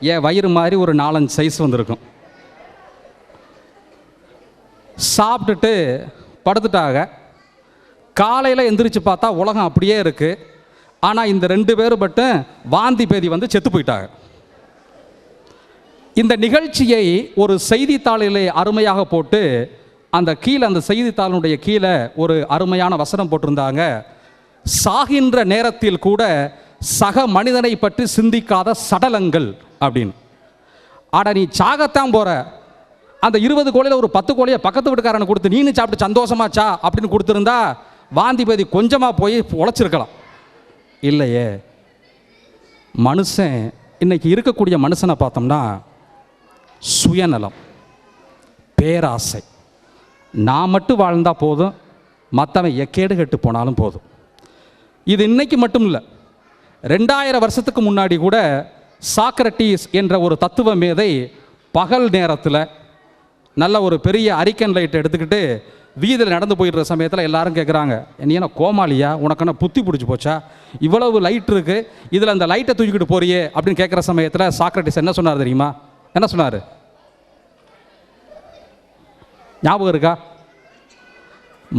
என் வயிறு மாதிரி ஒரு நாலஞ்சு சைஸ் வந்திருக்கும். சாப்பிட்டுட்டு படுத்துட்டாங்க. காலையில் எந்திரிச்சு பார்த்தா உலகம் அப்படியே இருக்குது ஆனால் இந்த ரெண்டு பேரும் மட்டும் வாந்தி பேதி வந்து செத்து போயிட்டாங்க. இந்த நிகழ்ச்சியை ஒரு செய்தித்தாளிலே அருமையாக போட்டு அந்த கீழே அந்த செய்தித்தாளினுடைய கீழே ஒரு அருமையான வசனம் போட்டிருந்தாங்க. சாகின்ற நேரத்தில் கூட சக மனிதனை பற்றி சிந்திக்காத சடலங்கள். அப்படின்னு. ஆட நீ சாகத்தான் போற. அந்த இருபது கோழியில் ஒரு பத்து கோழியை பக்கத்து வீட்டுக்காரனை கொடுத்து நீனு சாப்பிட்டு சந்தோஷமாச்சா அப்படின்னு கொடுத்துருந்தா வாந்திபதி கொஞ்சமாக போய் உழைச்சிருக்கலாம். இல்லையே. மனுஷன் இன்னைக்கு இருக்கக்கூடிய மனுஷனை பார்த்தோம்னா சுயநலம் பேராசை. நான் மட்டும் வாழ்ந்தால் போதும் மற்றவன் எக்கேடு கெட்டு போனாலும் போதும். இது இன்னைக்கு மட்டும் இல்லை ரெண்டாயிரம் வருஷத்துக்கு முன்னாடி கூட சாக்ரட்டிஸ் என்ற ஒரு தத்துவ மேதை பகல் நேரத்தில் நல்ல ஒரு பெரிய அரிக்கன் லைட் எடுத்துக்கிட்டு வீதியில் நடந்து போயிடுற சமயத்தில் எல்லாரும் கேட்குறாங்க நீ என்ன கோமாளியா? உனக்கு என்ன புத்தி பிடிச்சி போச்சா? இவ்வளவு லைட் இருக்குது இதில் அந்த லைட்டை தூக்கிட்டு போறியே? அப்படின்னு கேட்குற சமயத்தில் சாக்ரட்டிஸ் என்ன சொன்னார் தெரியுமா? என்ன சொன்னார்? ஞாபகம் இருக்கா?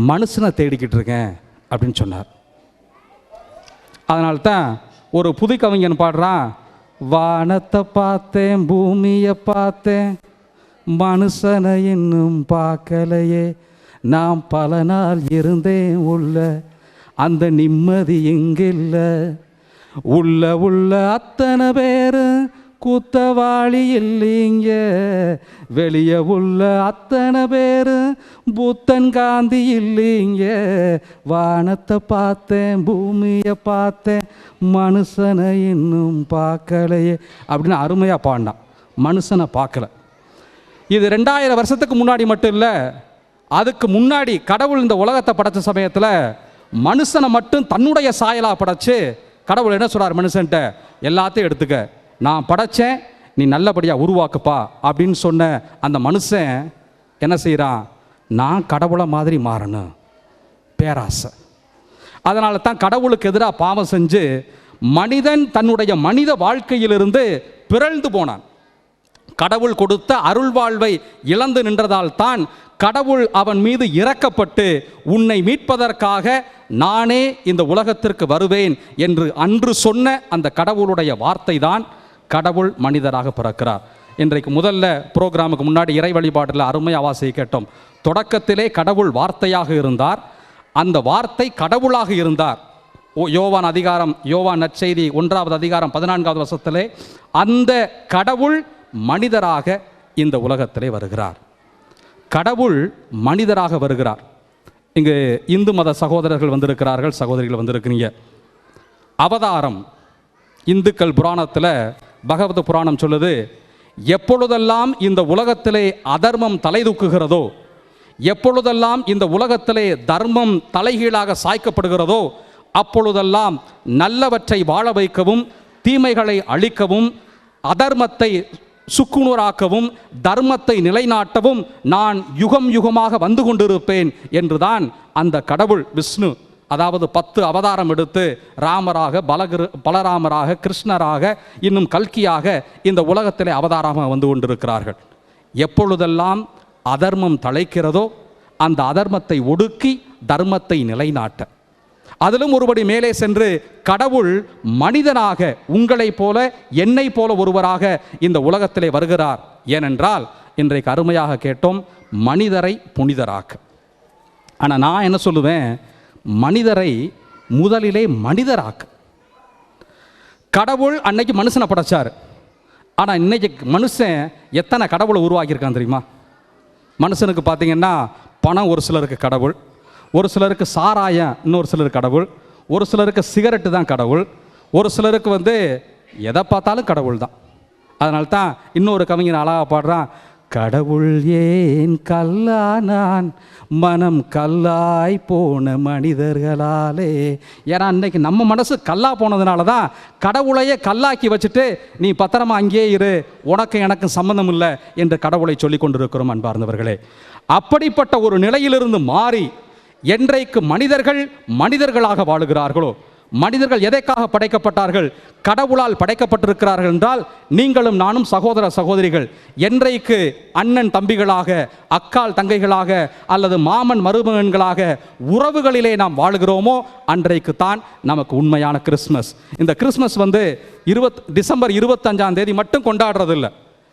மனுஷனை தேடிக்கிட்டு இருக்கேன் அப்படின்னு சொன்னார். அதனால்தான் ஒரு புது கவிஞன் பாடுறான் வானத்தை பார்த்தேன் பூமியை பார்த்தேன். மனுஷனை இன்னும் பார்க்கலையே. நான் பல நாள் இருந்தேன் உள்ள. அந்த நிம்மதி எங்கில்லை? உள்ள உள்ள அத்தனை பேரு குத்தவாளி இல்லைங்க வெளியே உள்ள அத்தனை பேர் புத்தன் காந்தி இல்லைங்க வானத்தை பார்த்தேன் பூமியை பார்த்தேன் மனுஷனை இன்னும் பார்க்கலையே. அப்படின்னு அருமையாக பாடினான். மனுஷனை பார்க்கல. இது ரெண்டாயிரம் வருஷத்துக்கு முன்னாடி மட்டும் இல்லை அதுக்கு முன்னாடி கடவுள் இந்த உலகத்தை படைச்ச சமயத்தில் மனுஷனை மட்டும் தன்னுடைய சாயலாக படைச்சு கடவுள் என்ன சொல்கிறார் மனுஷன்ட்ட? எல்லாத்தையும் எடுத்துக்க. நான் படைச்சேன் நீ நல்லபடியாக உருவாக்குப்பா அப்படின்னு சொன்ன அந்த மனுஷன் என்ன செய்கிறான் நான் கடவுளை மாதிரி மாறணும். பேராசை. அதனால தான் கடவுளுக்கு எதிராக பாவம் செஞ்சு மனிதன் தன்னுடைய மனித வாழ்க்கையிலிருந்து பிறழ்ந்து போனான். கடவுள் கொடுத்த அருள் வாழ்வை இழந்து நின்றதால் தான் கடவுள் அவன் மீது இறக்கப்பட்டு உன்னை மீட்பதற்காக நானே இந்த உலகத்திற்கு வருவேன் என்று அன்று சொன்ன அந்த கடவுளுடைய வார்த்தை தான் கடவுள் மனிதராக பிறக்கிறார். இன்றைக்கு முதல்ல ப்ரோக்ராமுக்கு முன்னாடி இறை வழிபாட்டில் அருமை அவாசியை கேட்டோம். தொடக்கத்திலே கடவுள் வார்த்தையாக இருந்தார். அந்த வார்த்தை கடவுளாக இருந்தார். ஓ யோவான் அதிகாரம் யோவான் நற்செய்தி ஒன்றாவது அதிகாரம் பதினான்காவது வருஷத்திலே அந்த கடவுள் மனிதராக இந்த உலகத்திலே வருகிறார். கடவுள் மனிதராக வருகிறார். இங்கு இந்து மத சகோதரர்கள் வந்திருக்கிறார்கள் சகோதரிகள் வந்திருக்கிறீங்க. அவதாரம் இந்துக்கள் புராணத்தில் பகவத புராணம் சொல்லுது எப்பொழுதெல்லாம் இந்த உலகத்திலே அதர்மம் தலை தூக்குகிறதோ எப்பொழுதெல்லாம் இந்த உலகத்திலே தர்மம் தலைகீழாக சாய்க்கப்படுகிறதோ அப்பொழுதெல்லாம் நல்லவற்றை வாழ வைக்கவும் தீமைகளை அழிக்கவும் அதர்மத்தை சுக்குநூறாக்கவும் தர்மத்தை நிலைநாட்டவும் நான் யுகம் யுகமாக வந்து கொண்டிருப்பேன் என்றுதான் அந்த கடவுள் விஷ்ணு அதாவது பத்து அவதாரம் எடுத்து ராமராக பலகிரு பலராமராக கிருஷ்ணராக இன்னும் கல்கியாக இந்த உலகத்திலே அவதாரமாக வந்து கொண்டிருக்கிறார்கள். எப்பொழுதெல்லாம் அதர்மம் தழைக்கிறதோ அந்த அதர்மத்தை ஒடுக்கி தர்மத்தை நிலைநாட்ட. அதிலும் ஒருபடி மேலே சென்று கடவுள் மனிதனாக உங்களைப் போல என்னை போல ஒருவராக இந்த உலகத்திலே வருகிறார். ஏனென்றால் இன்றைக்கு அருமையாக கேட்டோம் மனிதரை புனிதராக்க. ஆனால் நான் என்ன சொல்லுவேன்? மனிதரை முதலிலே மனிதராக்க. கடவுள் அன்னைக்கு மனுஷனை படைச்சார். ஆனால் இன்னைக்கு மனுஷன் எத்தனை கடவுளை உருவாக்கியிருக்கான் தெரியுமா? மனுஷனுக்கு பார்த்தீங்கன்னா பணம் ஒரு சிலருக்கு கடவுள் ஒரு சிலருக்கு சாராயம் இன்னொரு சிலருக்கு கடவுள் ஒரு சிலருக்கு சிகரெட்டு தான் கடவுள் ஒரு சிலருக்கு வந்து எதை பார்த்தாலும் கடவுள் தான் அதனால தான் இன்னொரு கவிஞன் அழகா பாடுறான் கடவுள் ஏன் கல்லானான்? மனம் கல்லாய் போன மனிதர்களாலே. ஏன்னா இன்னைக்கு நம்ம மனசு கல்லா போனதுனால தான் கடவுளையே கல்லாக்கி வச்சுட்டு நீ பத்திரமா அங்கேயே இரு. உனக்கு எனக்கு சம்மந்தம் இல்லை என்று கடவுளை சொல்லி கொண்டிருக்கிறோம் அன்பார்ந்தவர்களே. அப்படிப்பட்ட ஒரு நிலையிலிருந்து மாறி என்றைக்கு மனிதர்கள் மனிதர்களாக வாழுகிறார்களோ மனிதர்கள் எதற்காக படைக்கப்பட்டார்கள்? கடவுளால் படைக்கப்பட்டிருக்கிறார்கள் என்றால் நீங்களும் நானும் சகோதர சகோதரிகள் என்றைக்கு அண்ணன் தம்பிகளாக அக்கால் தங்கைகளாக அல்லது மாமன் மருமகன்களாக உறவுகளிலே நாம் வாழுகிறோமோ அன்றைக்கு தான் நமக்கு உண்மையான கிறிஸ்மஸ். இந்த கிறிஸ்மஸ் வந்து இருபத் டிசம்பர் இருபத்தஞ்சாம் தேதி மட்டும் கொண்டாடுறதில்ல.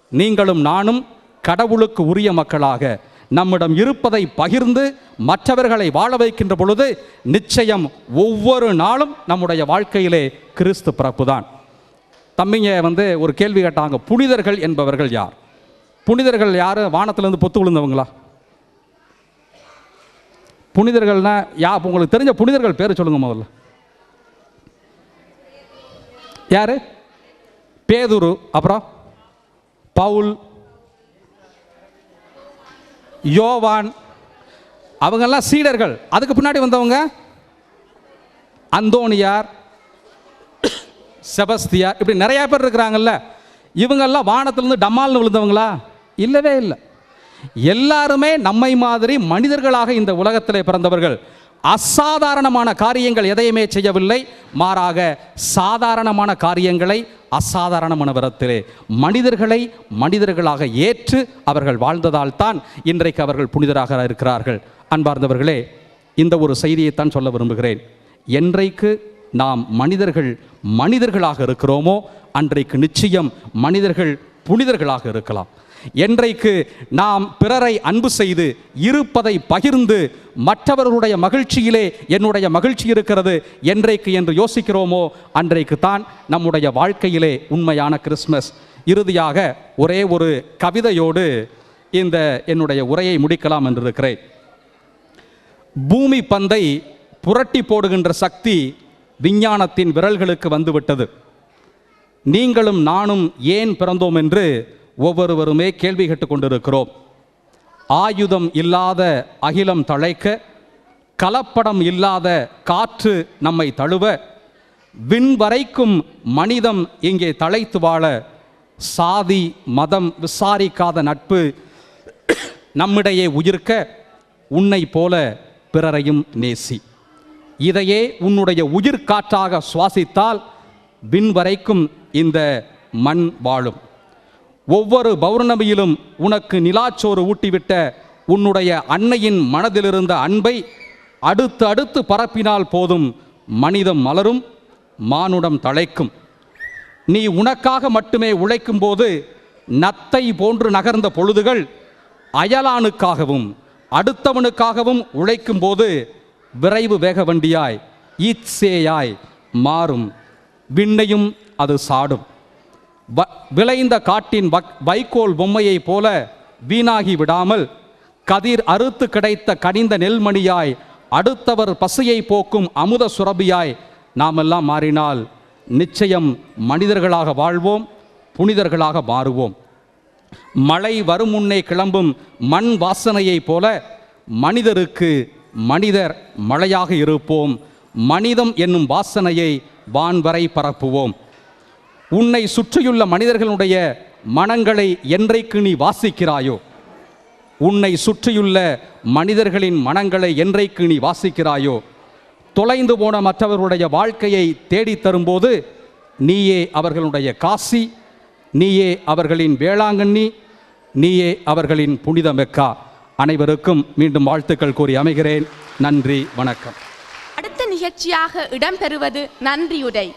நீங்களும் நானும் கடவுளுக்கு உரிய மக்களாக நம்மிடம் இருப்பதை பகிர்ந்து மற்றவர்களை வாழ வைக்கின்ற பொழுது நிச்சயம் ஒவ்வொரு நாளும் நம்முடைய வாழ்க்கையிலே கிறிஸ்து பிறப்பு தான் தம்பிங்க வந்து ஒரு கேள்வி கேட்டாங்க புனிதர்கள் என்பவர்கள் யார்? புனிதர்கள் யார்? வானத்திலிருந்து பொத்து விழுந்தவங்களா? புனிதர்கள்னா யா உங்களுக்கு தெரிஞ்ச புனிதர்கள் பேர் சொல்லுங்க முதல்ல. யார்? பேதுரு அப்புறம் பவுல் யோவான் அவங்கெல்லாம் சீடர்கள். அதுக்கு பின்னாடி வந்தவங்க அந்தோனியார் செபஸ்தியார் இப்படி நிறைய பேர் இருக்கிறாங்கல்ல. இவங்கெல்லாம் வானத்திலிருந்து டம்மால்னு விழுந்தவங்களா? இல்லவே இல்லை. எல்லாருமே நம்மை மாதிரி மனிதர்களாக இந்த உலகத்திலே பிறந்தவர்கள். அசாதாரணமான காரியங்கள் எதையுமே செய்யவில்லை. மாறாக சாதாரணமான காரியங்களை அசாதாரணமான விதத்திலே மனிதர்களை மனிதர்களாக ஏற்று அவர்கள் வாழ்ந்ததால் தான் இன்றைக்கு அவர்கள் புனிதராக இருக்கிறார்கள். அன்பார்ந்தவர்களே இந்த ஒரு செய்தியைத்தான் சொல்ல விரும்புகிறேன். என்றைக்கு நாம் மனிதர்கள் மனிதர்களாக இருக்கிறோமோ அன்றைக்கு நிச்சயம் மனிதர்கள் புனிதர்களாக இருக்கலாம். என்றைக்கு நாம் பிறரை அன்பு செய்து இருப்பதை பகிர்ந்து மற்றவர்களுடைய மகிழ்ச்சியிலே என்னுடைய மகிழ்ச்சி இருக்கிறது என்றைக்கு என்று யோசிக்கிறோமோ அன்றைக்கு தான் நம்முடைய வாழ்க்கையிலே உண்மையான கிறிஸ்மஸ் இறுதியாக ஒரே ஒரு கவிதையோடு இந்த என்னுடைய உரையை முடிக்கலாம் என்று இருக்கிறேன் பூமி பந்தை புரட்டி போடுகின்ற சக்தி விஞ்ஞானத்தின் விரல்களுக்கு வந்துவிட்டது. நீங்களும் நானும் ஏன் பிறந்தோம் என்று ஒவ்வொருவருமே கேள்வி கேட்டுக் கொண்டிருக்கிறோம் ஆயுதம் இல்லாத அகிலம் தழைக்க கலப்படம் இல்லாத காற்று நம்மை தழுவ விண் வரைக்கும் மனிதம் இங்கே தழைத்து வாழ சாதி மதம் விசாரிக்காத நட்பு நம்மிடையே உயிர்க்க உன்னை போல பிறரையும் நேசி. இதையே உன்னுடைய உயிர் காற்றாக சுவாசித்தால் விண் வரைக்கும் இந்த மண் வாழும். ஒவ்வொரு பௌர்ணமியிலும் உனக்கு நிலாச்சோறு ஊட்டிவிட்ட உன்னுடைய அன்னையின் மனதிலிருந்த அன்பை அடுத்து அடுத்து பரப்பினால் போதும் மனிதம் மலரும் மானுடம் தழைக்கும். நீ உனக்காக மட்டுமே உழைக்கும் போது நத்தை போன்று நகர்ந்த பொழுதுகள் அயலானுக்காகவும் அடுத்தவனுக்காகவும் உழைக்கும் போது விரைவு வேக வண்டியாய் ஈச்சேயாய் மாறும். விண்ணையும் அது சாடும். வ- விளைந்த காட்டின் வக்- வைக்கோல் பொம்மையைப் போல வீணாகி விடாமல் கதிர் அறுத்து கிடைத்த கனிந்த நெல்மணியாய் அடுத்தவர் பசியை போக்கும் அமுத சுரபியாய் நாமெல்லாம் மாறினால் நிச்சயம் மனிதர்களாக வாழ்வோம் புனிதர்களாக மாறுவோம். மழை வரும் முன்னே கிளம்பும் மண் வாசனையைப் போல மனிதருக்கு மனிதர் மழையாக இருப்போம். மனிதம் என்னும் வாசனையை வான்வரை பரப்புவோம். உன்னை சுற்றியுள்ள மனிதர்களுடைய மனங்களை என்றைக்கு நீ வாசிக்கிறாயோ உன்னை சுற்றியுள்ள மனிதர்களின் மனங்களை என்றைக்கு நீ வாசிக்கிறாயோ தொலைந்து போன மற்றவர்களுடைய வாழ்க்கையை தேடித் தரும்போது நீயே அவர்களுடைய காசி நீயே அவர்களின் வேளாங்கண்ணி நீயே அவர்களின் புனித மெக்கா அனைவருக்கும் மீண்டும் வாழ்த்துக்கள் கூறி அமைகிறேன். நன்றி வணக்கம். அடுத்த நிகழ்ச்சியாக இடம்பெறுவது நன்றியுரை.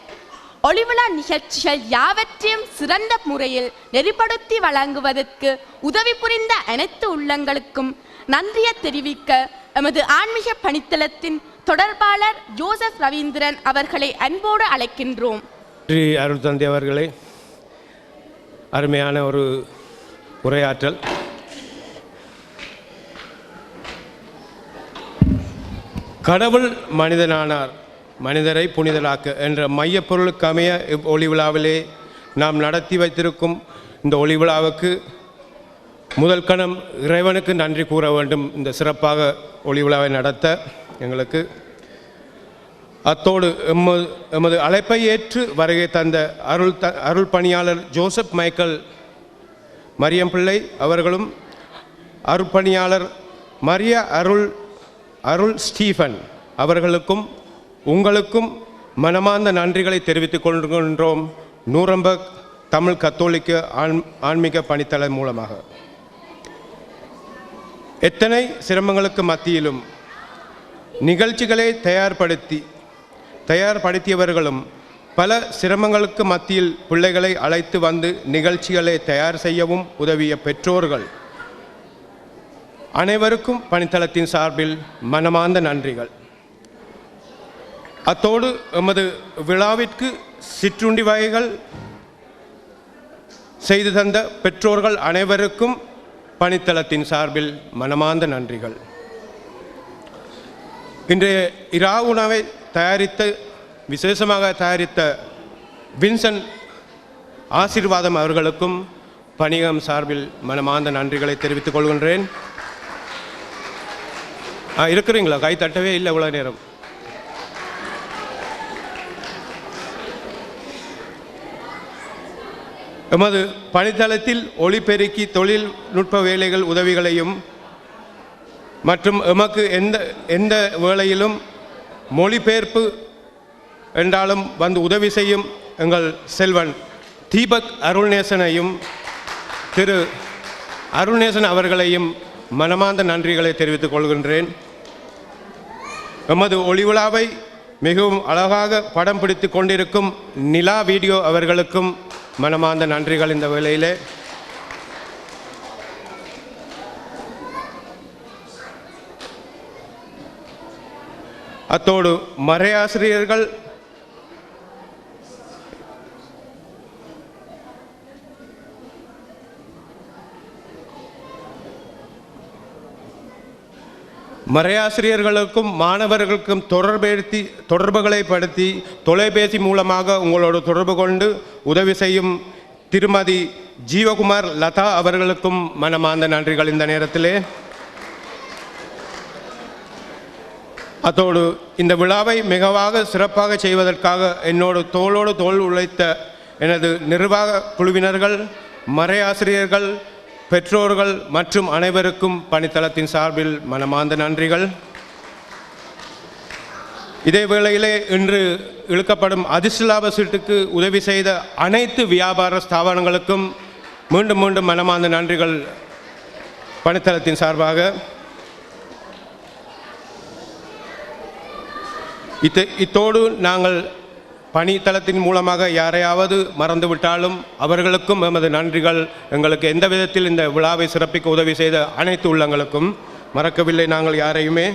ஒளிவிழா நிகழ்ச்சிகள் யாவற்றையும் சிறந்த முறையில் நெறிப்படுத்தி வழங்குவதற்கு உதவி புரிந்த அனைத்து உள்ளங்களுக்கும் நன்றியை தெரிவிக்க எமது ஆன்மீக பணித்தளத்தின் தொடர்பாளர் ஜோசப் ரவீந்திரன் அவர்களை அன்போடு அழைக்கின்றோம். ஸ்ரீ அருள் தந்தை அவர்களே. அருமையான ஒரு உரையாற்றல். கடவுள் மனிதனானார். மனிதரை புனிதலாக்க என்ற மையப்பொருளுக்கு அமைய இவ் ஒளி விழாவிலே நாம் நடத்தி வைத்திருக்கும் இந்த ஒளி விழாவுக்கு முதல் கணம் இறைவனுக்கு நன்றி கூற வேண்டும். இந்த சிறப்பாக ஒளி விழாவை நடத்த எங்களுக்கு அத்தோடு எமது எமது அழைப்பை ஏற்று வருகை தந்த அருள் த அருள் பணியாளர் ஜோசப் மைக்கேல் மரியம் பிள்ளை அவர்களும் அருட்பணியாளர் மரிய அருள் அருள் ஸ்டீஃபன் அவர்களுக்கும் உங்களுக்கும் மனமார்ந்த நன்றிகளை தெரிவித்துக் கொள்கின்றோம். நூரம்பக் தமிழ் கத்தோலிக்க ஆண் ஆன்மீக பணித்தளம் மூலமாக. எத்தனை சிரமங்களுக்கு மத்தியிலும் நிகழ்ச்சிகளை தயார்படுத்தி தயார்படுத்தியவர்களும் பல சிரமங்களுக்கு மத்தியில் பிள்ளைகளை அழைத்து வந்து நிகழ்ச்சிகளை தயார் செய்யவும் உதவிய பெற்றோர்கள். அனைவருக்கும் பணித்தளத்தின் சார்பில் மனமார்ந்த நன்றிகள். அத்தோடு எமது விழாவிற்கு சிற்றுண்டி வகைகள் செய்து தந்த பெற்றோர்கள் அனைவருக்கும் பணித்தளத்தின் சார்பில் மனமார்ந்த நன்றிகள். இன்றைய இரா உணவை தயாரித்த விசேஷமாக தயாரித்த வின்சன் ஆசீர்வாதம் அவர்களுக்கும் பணிகம் சார்பில் மனமார்ந்த நன்றிகளை தெரிவித்துக் கொள்கின்றேன். இருக்கிறீங்களா? கை தட்டவே இல்லை இவ்வளோ நேரம். எமது பணித்தளத்தில் ஒளிபெருக்கி தொழில்நுட்ப வேலைகள் உதவிகளையும் மற்றும் எமக்கு எந்த எந்த வேளையிலும் மொழிபெயர்ப்பு என்றாலும் வந்து உதவி செய்யும் எங்கள் செல்வன் தீபக் அருள்நேசனையும் திரு அருள்நேசன் அவர்களையும் மனமார்ந்த நன்றிகளை தெரிவித்துக் கொள்கின்றேன். எமது ஒளிவிழாவை மிகவும் அழகாக படம் பிடித்து கொண்டிருக்கும் நிலா வீடியோ அவர்களுக்கும் மனமார்ந்த நன்றிகள் இந்த வேளையிலே. அத்தோடு மறையாசிரியர்கள் மறையாசிரியர்களுக்கும் மாணவர்களுக்கும் தொடர்படுத்தி தொடர்புகளை படுத்தி தொலைபேசி மூலமாக உங்களோடு தொடர்பு கொண்டு உதவி செய்யும் திருமதி ஜீவகுமார் லதா அவர்களுக்கும் மனமார்ந்த நன்றிகள் இந்த நேரத்திலே. அதோடு இந்த விழாவை மிகவாக சிறப்பாக செய்வதற்காக என்னோடு தோளோடு தோல் உழைத்த எனது நிர்வாக குழுவினர்கள் மறையாசிரியர்கள் பெற்றோர்கள் மற்றும் அனைவருக்கும் பணித்தளத்தின் சார்பில் மனமார்ந்த நன்றிகள். இதே வேளையிலே இன்று இழுக்கப்படும் அதிர்ஷ்டலாப சீட்டுக்கு உதவி செய்த அனைத்து வியாபார ஸ்தாபனங்களுக்கும் மீண்டும் மீண்டும் மனமார்ந்த நன்றிகள் பணித்தளத்தின் சார்பாக. இத்தோடு நாங்கள் பணித்தளத்தின் மூலமாக யாரையாவது மறந்துவிட்டாலும் அவர்களுக்கும் எமது நன்றிகள். எங்களுக்கு எந்த விதத்தில் இந்த விழாவை சிறப்பிக்க உதவி செய்த அனைத்து உள்ளங்களுக்கும். மறக்கவில்லை நாங்கள் யாரையுமே.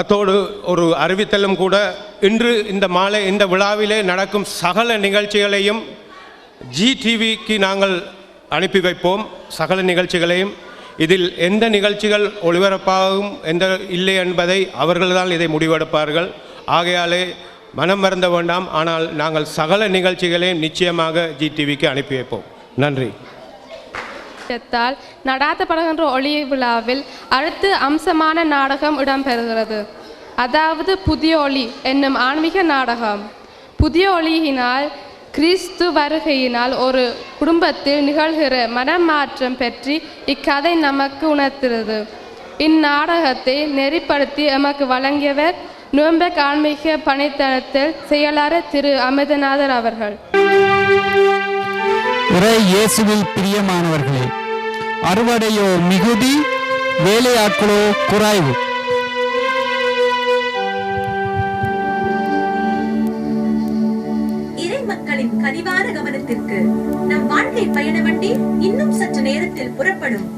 அத்தோடு ஒரு அறிவித்தலும் கூட இன்று இந்த மாலை இந்த விழாவிலே நடக்கும் சகல நிகழ்ச்சிகளையும் ஜி டிவிக்கு நாங்கள் அனுப்பி வைப்போம். சகல நிகழ்ச்சிகளையும் இதில் எந்த நிகழ்ச்சிகள் ஒளிபரப்பாகும் எந்த இல்லை என்பதை அவர்கள்தான் இதை முடிவெடுப்பார்கள். ஆகையாலே மனம் மறந்த வேண்டாம். ஆனால் நாங்கள் சகல நிகழ்ச்சிகளையும் நிச்சயமாக ஜி டிவிக்கு அனுப்பி வைப்போம். நன்றி. த்தால் நடாத்தப்படுகின்ற ஒளி விழாவில் அடுத்து அம்சமான நாடகம் இடம்பெறுகிறது. அதாவது புதிய ஒளி என்னும் ஆன்மீக நாடகம். புதிய ஒளியினால் கிறிஸ்து வருகையினால் ஒரு குடும்பத்தில் நிகழ்கிற மனமாற்றம் பற்றி இக்கதை நமக்கு உணர்த்துகிறது. இந்நாடகத்தை நெறிப்படுத்தி எமக்கு வழங்கியவர் நுவம்பெக் ஆன்மீக பணித்தளத்தில் செயலாளர் திரு அமிர்தநாதர் அவர்கள். இயேசுவில் பிரியமானவர்களே அறுவடையோ மிகுதி வேலையாட்களோ குறைவு. கனிவான நம் வாழ்க்கை பயண வண்டி இன்னும் சற்று நேரத்தில் புறப்படும்.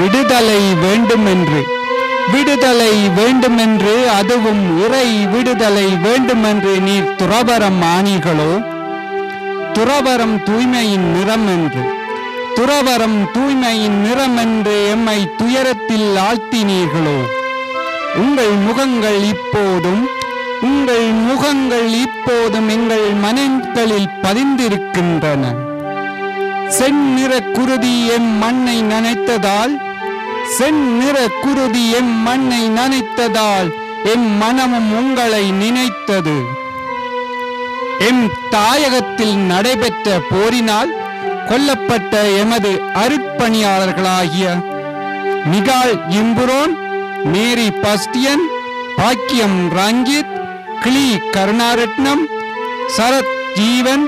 விடுதலை வேண்டும் என்று விடுதலை வேண்டுமென்று அதுவும் இறை விடுதலை வேண்டுமென்று நீர் துறவரம் ஆணிகளோ துறவரம் தூய்மையின் நிறம் என்று. துறவரம் தூய்மையின் நிறம் என்று எம்மை துயரத்தில் ஆழ்த்தினீர்களோ? உங்கள் முகங்கள் இப்போதும் உங்கள் முகங்கள் இப்போதும் எங்கள் மனங்களில் பதிந்திருக்கின்றன. செந்நிற குருதி எம் மண்ணை நனைத்ததால் செந்நிற குருதி எம் மண்ணை நனைத்ததால் எம் மனமும் உங்களை நினைத்தது. எம் தாயகத்தில் நடைபெற்ற போரினால் கொல்லப்பட்ட எமது அருட்பணியாளர்களாகிய நிகால் இம்புரோன் மேரி பஸ்டியன் பாக்கியம் ரஞ்சித் கிளி கருணாரட்னம் சரத் ஜீவன்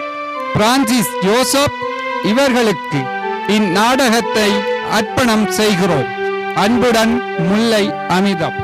பிரான்சிஸ் யோசப் இவர்களுக்கு இந்நாடகத்தை அர்ப்பணம் செய்கிறோம். அன்புடன் முல்லை அமிதம்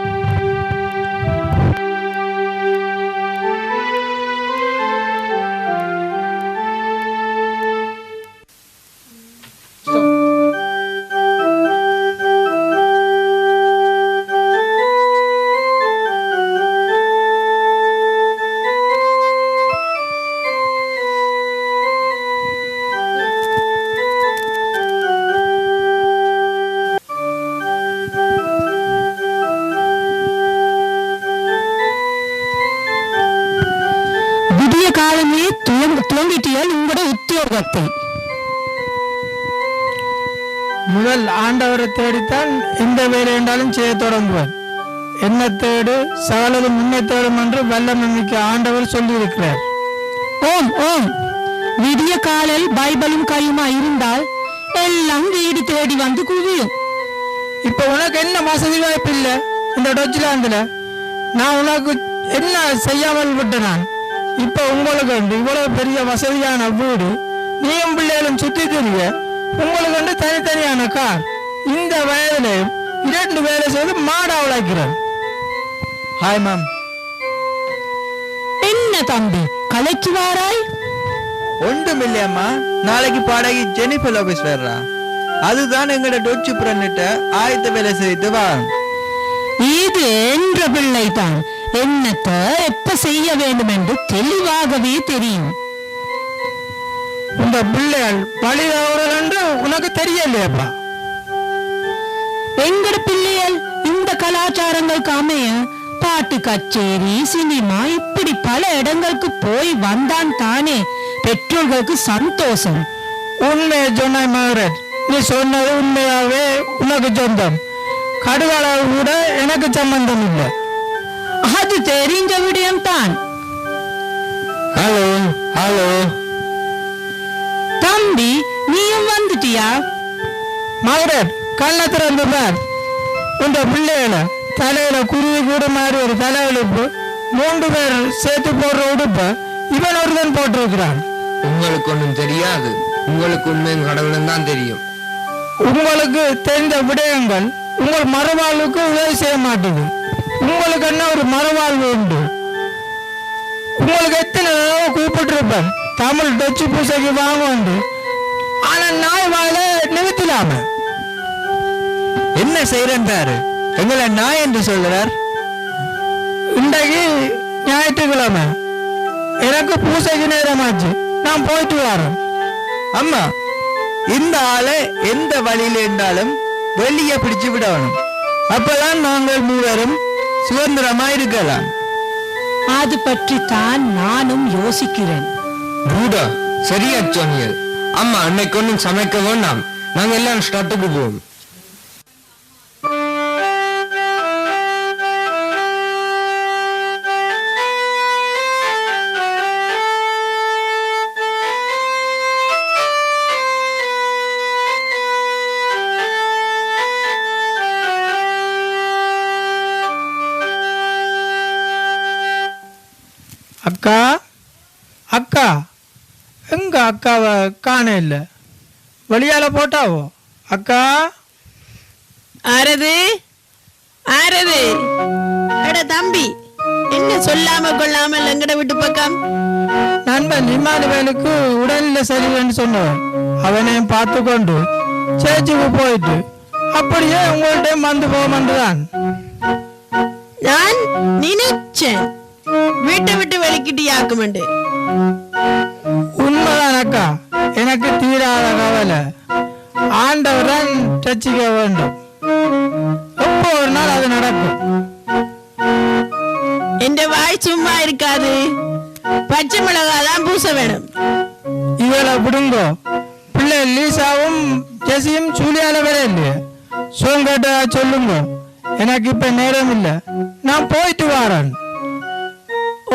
துவங்க துவங்கிட்டியல் உங்களோட உத்தியோகத்தை. முதல் ஆண்டவரை தேடித்தான் எந்த வேலை என்றாலும் செய்ய தொடங்குவார். என்ன தேடு சகலது முன்னே தேடும் என்று வல்லமைக்கு ஆண்டவர் சொல்லியிருக்கிறார். ஓம் ஓம். விடிய காலில் பைபிளும் கையுமா இருந்தால் எல்லாம் வீடு தேடி வந்து குவியும் இப்ப உனக்கு என்ன வசதி வாய்ப்பு இல்லை? இந்த டொச்சிலாந்துல நான் உனக்கு என்ன செய்யாமல் விட்டேன் நான்? இப்ப உங்களுக்கு வந்து இவ்வளவு பெரிய வசதியான வீடு நீயும் பிள்ளைகளும் சுத்தி தெரிய உங்களுக்கு வந்து தனித்தனியான கார் இந்த வயதிலையும் இரண்டு வேலை செய்து மாடா உழைக்கிறேன். ஹாய் மேம் என்ன தம்பி கலைக்கு வாராய் ஒன்றும் இல்லையம்மா நாளைக்கு பாடகி ஜெனிஃபர் லோபஸ் வர்றா. அதுதான் எங்கட டொச்சு புறன்னிட்ட ஆயத்த வேலை செய்து வா. இது என்ற பிள்ளைதான் என்னத்தை எப்ப செய்ய வேண்டும் என்று தெளிவாகவே தெரியும். இந்த பிள்ளைகள் வழி தவறல் என்று உனக்கு தெரியலையப்பா. எங்கட பிள்ளைகள் இந்த கலாச்சாரங்களுக்கு அமைய பாட்டு கச்சேரி சினிமா இப்படி பல இடங்களுக்கு போய் வந்தான் தானே. பெற்றோர்களுக்கு சந்தோஷம். உண்மையை சொன்னாய் மகரட் நீ சொன்னது உண்மையாவே உனக்கு சொந்தம். கடுகளவு கூட எனக்கு சம்பந்தம் இல்லை அது தெரிஞ்ச விடயம்தான் ஹலோ ஹலோ தம்பி நீயும் வந்துட்டியா மகரட் கண்ணை திறந்து பார் உந்த பிள்ளைகளை தலையில குருவி கூட மாதிரி ஒரு தலையெழுப்பு மூன்று பேர் சேர்த்து போடுற உடுப்ப இவன் ஒருவன் போட்டிருக்கிறான் உங்களுக்கு ஒன்றும் தெரியாது உங்களுக்கு உண்மையும் கடவுளும் தான் தெரியும் உங்களுக்கு தெரிந்த விடயங்கள் உங்கள் மறுவாழ்வுக்கு உதவி செய்ய மாட்டேது உங்களுக்கு என்ன ஒரு மறுவாழ்வு உண்டு? உங்களுக்கு எத்தனை தடவை கூப்பிட்டுருப்பேன்? தமிழ் டச்சு பூசைக்கு வாங்க ஆனா நாய் வாயில நிறுத்தலாம என்ன செய்யறேன் பாரு? எங்களை நாய் என்று சொல்கிறார் இன்றைக்கு ஞாயிற்றுக்கிழமை. எனக்கு பூசைக்கு நேரமாச்சு. நான் போயிட்டு வரேன். அம்மா இந்த ஆளை எந்த வழியில இருந்தாலும் வெளியே பிடிச்சு விடணும். அப்பதான் நாங்கள் மூவரும் சுதந்திரமா இருக்கலாம் அது பற்றி தான் நானும் யோசிக்கிறேன். பூடா சரியா சொன்னீங்க அம்மா அன்னைக்கு ஒன்றும் சமைக்க வேண்டாம் நாங்க எல்லாம் ஸ்டார்ட்டுக்கு போவோம். அக்கா? அக்கா? எங்க அக்காவை காண இல்லை. வெளியால போட்டாவோ? அக்கா? ஆரது? ஆரது? அட தம்பி என்ன சொல்லாம கொள்ளாமல் எங்கட விட்டு பக்கம்? நண்பன் இமானுவேலுக்கு உடல்நிலை சரியில்லைன்னு சொன்னவன். அவனையும் பார்த்து கொண்டு சேர்ச்சுக்கு போயிட்டு அப்படியே உங்கள்ட்ட வந்து போகமாண்டுதான் நான் நினைச்சேன். வீட்டை விட்டு வெளிக்கிட்டியாக்குமெண்டு. உண்மைதான் அக்கா. எனக்கு தீராத கவலை. ஆண்டவர் தான் ரசிக்க வேண்டும். எப்போ ஒரு நாள் அது நடக்கும்? என்ற வாய் சும்மா இருக்காது. பச்சை மிளகாய் தான் பூச வேணும். இவளை விடுங்கோ பிள்ளை லீசாவும் ஜெசியும் சூலியால வர இல்லையே. சோங்கட்டா சொல்லுங்க. எனக்கு இப்ப நேரம் இல்லை நான் போயிட்டு வரேன்.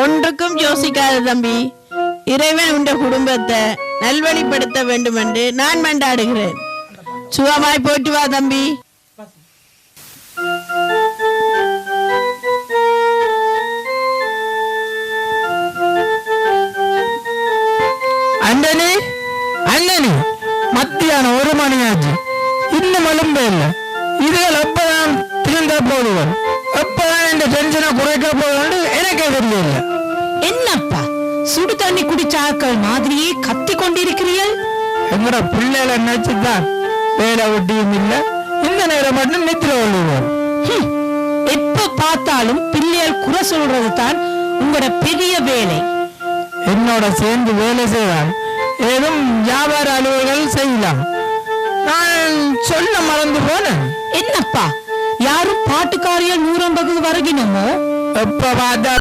ஒன்றுக்கும் யோசிக்காத தம்பி. இறைவன் உண்ட குடும்பத்தை நல்வழிப்படுத்த வேண்டும் என்று நான் மண்டாடுகிறேன். சுகமாய் போட்டு வா தம்பி. அண்ணனே அண்ணனே மத்தியானம் ஒரு மணி ஆச்சு இன்னும் எலும்பே இல்லை. இதுகள் அப்பதான் திருந்த போடுவோம் எப்பதான் இந்த டென்ஷனை குறைக்க போதும்னு எனக்கே தெரியல தண்ணி குடிச்ச ஆட்கள் மாதிரியே கத்தி கொண்டிருக்கிறீர்கள் எங்கட பிள்ளைகளை நினைச்சுதான் வேலை ஒட்டியும் இல்லை. இந்த நேரம் மட்டும் நித்திர ஒழுவோம் எப்ப பார்த்தாலும் பிள்ளைகள் குறை சொல்றது தான் உங்களோட பெரிய வேலை. என்னோட சேர்ந்து வேலை செய்வான் ஏதும் வியாபார அலுவல்கள் செய்யலாம். நான் சொல்ல மறந்து போனேன். என்னப்பா யாரும் பாட்டுக்காரியா நூறம்பது வருகினமோ? எப்ப பார்த்தா